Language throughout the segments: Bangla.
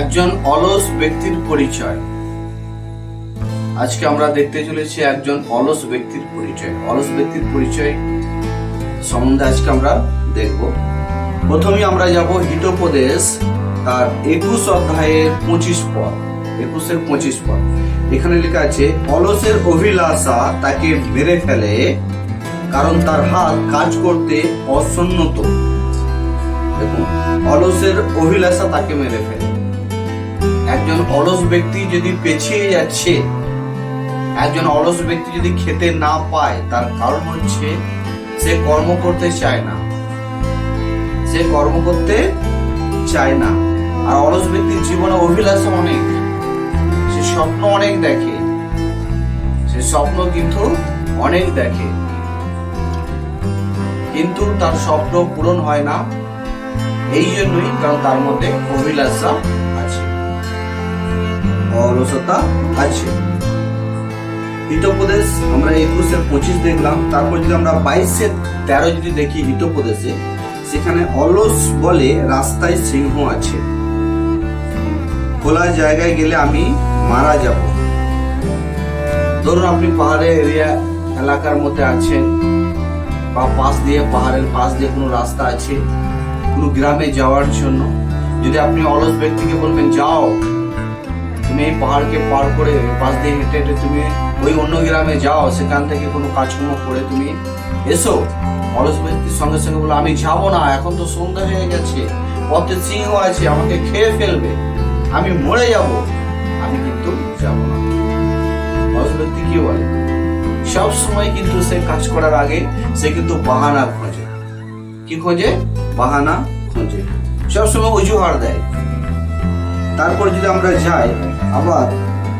একজন অলস ব্যক্তির পরিচয়। আজকে আমরা দেখতে চলেছি একজন অলস ব্যক্তির পরিচয়। অলস ব্যক্তির পরিচয় সম্বন্ধে আজকে আমরা দেখব। প্রথমে আমরা যাব হিতোপদেশ, তার একুশ অধ্যায়ের পঁচিশ পদ। একুশের পঁচিশ পদ। এখানে লেখা আছে, অলসের অভিলাষা তাকে মেরে ফেলে, কারণ তার হাত কাজ করতে অসন্নত দেখুন, অলসের অভিলাষা তাকে মেরে ফেলে। একজন অলস ব্যক্তি যদি পেছিয়ে যাচ্ছে, একজন অলস ব্যক্তি যদি খেতে না পায়, তার কারণ হচ্ছে সে কর্ম করতে চায় না। সে কর্ম করতে চায় না। আর অলস ব্যক্তির জীবনে অভিলাষা অনেক। সে স্বপ্ন অনেক দেখে। সে স্বপ্ন কিন্তু অনেক দেখে। কিন্তু তার স্বপ্ন পূরণ হয় না। এই জন্যই কারণ তার মধ্যে অভিলাষা অলসতা আছে। হিতোপদেশ আমরা একুশের পঁচিশ দেখলাম, তারপর যদি আমরা বাইশের তেরো যদি দেখি হিতোপদেশে, সেখানে অলস বলে রাস্তায় সিংহ আছে। খোলা জায়গায় গেলে আমি মারা যাব। ধরুন আপনি পাহাড়ে এরিয়া এলাকার মধ্যে আছেন, বা পাশ দিয়ে পাহাড়ের পাশ দিয়ে কোনো রাস্তা আছে, কোনো গ্রামে যাওয়ার জন্য। যদি আপনি অলস ব্যক্তিকে বলবেন, যাও। তুমি এই পাহাড়কে পার করে পাশ দিয়ে হেঁটে হেঁটে তুমি ওই অন্য গ্রামে যাও, সেখান থেকে কোনো কাজকর্ম করে তুমি এসো। অলস ব্যক্তির সঙ্গে সঙ্গে বলো, আমি যাব না, এখন তো সন্ধ্যা হয়ে গেছে, পথে সিংহ আছে, আমাকে খেয়ে ফেলবে, আমি মরে যাব, আমি কিন্তু যাব না। অলস ব্যক্তি কি বলে? সব সময় কিন্তু সে কাজ করার আগে সে কিন্তু বাহানা খোঁজে। কি খোঁজে? বাহানা খোঁজে। সবসময় অজুহার দেয়। তারপর যদি আমরা যাই, আবার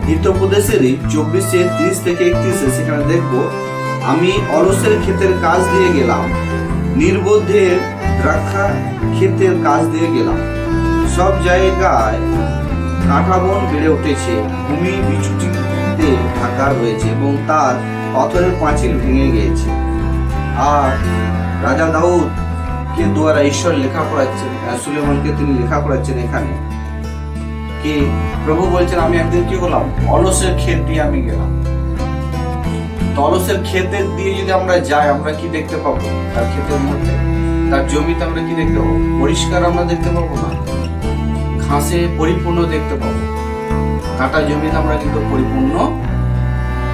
হিতোপদেশেরই চব্বিশে, তিরিশ থেকে একত্রিশে, সেখানে দেখব আমি অলসের ক্ষেতের কাজ দিয়ে গেলাম, নির্বোধের দ্রাক্ষা ক্ষেতের কাজ দিয়ে গেলাম। সব জায়গায় কাঁটা বন বেড়ে উঠেছে, ভূমি বিচুটিতে ঢাকা রয়েছে এবং তার পাথরের পাঁচিল ভেঙে গিয়েছে। আর রাজা দাউদ কে দ্বারা ঈশ্বর লেখা পড়াচ্ছেন, সুলেমানকে তিনি লেখা পড়াচ্ছেন এখানে। কি প্রভু বলছেন, আমি একদিন কি করলাম? অলসের ক্ষেত দিয়ে আমি গেলাম। অলসের ক্ষেতের দিয়ে যদি আমরা যাই, আমরা কি দেখতে পাবো? তার ক্ষেতের মধ্যে। তার জমিতে আমরা কি দেখতে পাবো? পরিষ্কার আমরা দেখতে পাবো না। ঘাসে পরিপূর্ণ দেখতে পাবো। কাটা জমিতে আমরা কিন্তু পরিপূর্ণ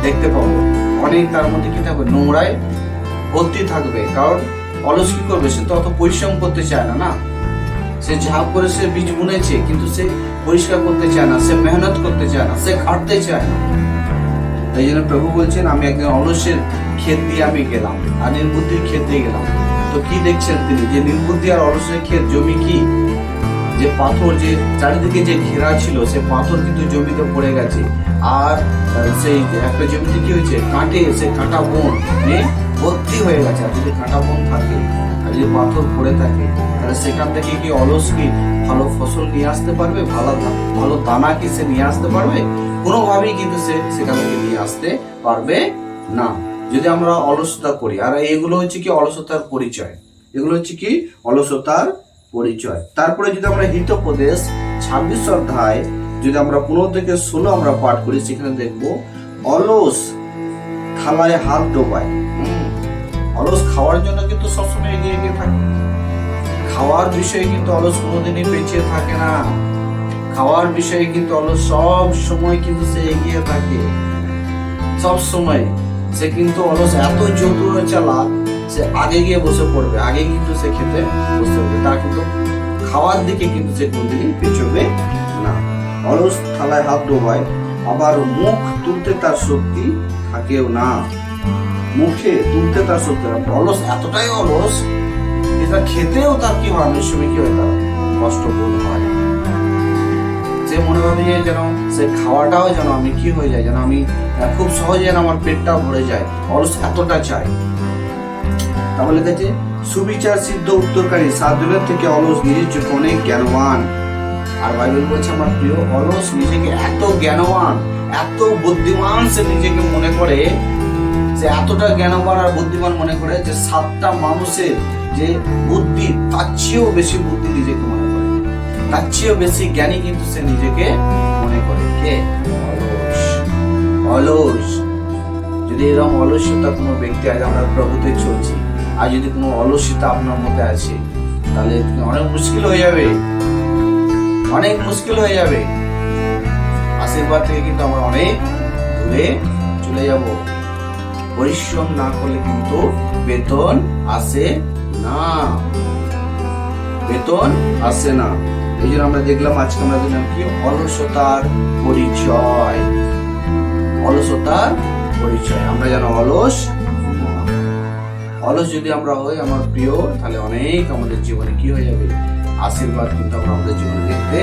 দেখতে পাবো। অনেক তার মধ্যে কি থাকবে? নোংরায় ভর্তি থাকবে। কারণ অলস কি করবে? সে তো অত পরিশ্রম করতে চায় না না? সে ঝাঁপ করে সে বীজ বুনেছে, কিন্তু সে পরিষ্কার করতে চায় না, সে মেহনত করতে চায় না, সে খাটতে চায় না। তাই জন্য প্রভু বলছেন, আমি একজন অলসের ক্ষেত দিয়ে আমি গেলাম, আর নির্বুদ্ধির ক্ষেত দিয়ে গেলাম। তো কি দেখছেন তিনি? যে নির্বুদ্ধি আর অলসের ক্ষেত, জমি কি? যে পাথর, যে চারিদিকে যে ঘেরা ছিল, সে পাথর কিন্তু জমিতে পড়ে গেছে। আর সেই একটা জমিতে কি হয়েছে, কাঁটে, সে কাঁটা বন এ ভর্তি হয়ে গেছে। আর যদি কাঁটা বন থাকে, আর যদি পাথর পড়ে থাকে, তাহলে সেখান থেকে কি অলস কি ভালো ফসল নিয়ে আসতে পারবে? ভালো ভালো দানা কি সে নিয়ে আসতে পারবে? কোনোভাবেই কিন্তু সে সেখান থেকে নিয়ে আসতে পারবে না। যদি আমরা অলসতা করি, আর এগুলো হচ্ছে কি অলসতার পরিচয়। এগুলো হচ্ছে কি অলসতার পরিচয়। তারপরে যদি আমরা হিতোপদেশ, ছাব্বিশ অধ্যায় যদি আমরা পনেরো থেকে ষোলো আমরা পাঠ করি, সেখানে দেখব অলস থালায় হাত ডোবায়। অলস খাওয়ার জন্য কিন্তু সবসময় এগিয়ে এগিয়ে থাকে। খাওয়ার বিষয়ে কিন্তু অলস কোনোদিনই পিছিয়ে থাকে না। খাওয়ার বিষয়ে কিন্তু অলস সব সময় কিন্তু সে এগিয়ে থাকে। সব সময় সে কিন্তু অলস এত চতুর চালাক সে আগে গিয়ে বসে পড়বে, আগে কিন্তু সে খেতে বসে পড়বে। তার কিন্তু খাওয়ার দিকে কিন্তু সে কোনদিনই পিছবে না অলস থালায় হাত ডোবায়, আবার মুখ তুলতে তার শক্তি থাকেও না। মুখে তুলতে তার শক্তি অলস, এতটাই অলস এটা খেতেও তার কি হয়? অনেক সময় কি হয় তার। কষ্ট বোধ হয়। সে মনে ভাবে যে যেন সে খাওয়াটাও যেন আমি কি হয়ে যায়, যেন আমি খুব সহজে যেন আমার পেটটাও ভরে যায়। অলস এতটা চাই। তাহলে দেখে সুবিচার সিদ্ধ উত্তরকারী সাধুদের থেকে অলস নিজের চোখে অনেক জ্ঞানবান। আর বাইবেল বলছে, আমার প্রিয় অলস নিজেকে এত জ্ঞানবান, এত বুদ্ধিমান সে নিজেকে মনে করে সে এতটা জ্ঞানবান আর বুদ্ধিমান মনে করে যে সাতটা মানুষের যে বুদ্ধি, তার চেয়েও বেশি বুদ্ধি নিজেকে মনে করে। তার চেয়েও বেশি জ্ঞানী কিন্তু সে নিজেকে মনে করে। কে? অলস। যদি এরকম অলসতা কোনো ব্যক্তি, আজ আমরা প্রভুতে চলছি, আর যদি কোনো অলসতা আপনার মধ্যে আছে, তাহলে অনেক মুশকিল হয়ে যাবে। অনেক মুশকিল হয়ে যাবে। আশীর্বাদ থেকে কিন্তু আমরা অনেক দূরে চলে যাব। পরিশ্রম না করলে কিন্তু বেতন আসে না। বেতন আসে না। এই জন্য আমরা দেখলাম আজকে আমরা দিলাম কি? অলসতার পরিচয়। অলসতার পরিচয়। আমরা যেন অলস অলস যদি আমরা হই, আমার প্রিয়, তাহলে অনেক আমাদের জীবনে কি হয়ে যাবে? আশীর্বাদ কিন্তু আমরা আমাদের জীবনে দেখতে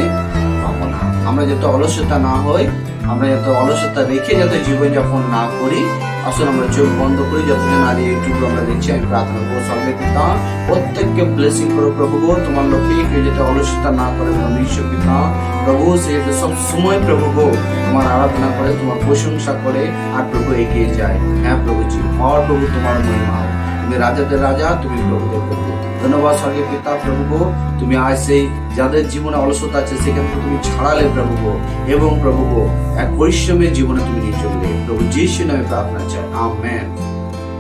পাবো না। আমরা যাতে অলসতা না হই, আমরা যাতে অলসতা রেখে যাতে জীবনযাপন না করি আসলে আমরা চোখ বন্ধ করি, যতজন আর ইউটিউবে আমরা দেখছি, আমি প্রার্থনা করব সঙ্গে পিতা, প্রত্যেককে ব্লেসিং করো প্রভু তোমার লোকে কেউ যাতে অলসতা না করে ঈশ্বর পিতা, প্রভু সে যাতে সব সময় প্রভু তোমার আরাধনা করে, তোমার প্রশংসা করে, আর প্রভু এগিয়ে যায়। হ্যাঁ প্রভুজি হর প্রভু তোমার মহিমা তুমি রাজাদের রাজা, তুমি প্রভুদের প্রভু। ধন্যবাদ স্বর্গের পিতা প্রভু তুমি আজ সেই যাদের জীবনে অলসতা আছে সেখান থেকে তুমি ছাড়ালে প্রভুগো। এবং প্রভু এক পরিশ্রমের জীবনে তুমি নিয়ে চললে। প্রভু যিশু নামে প্রার্থনা চাই। আমেন।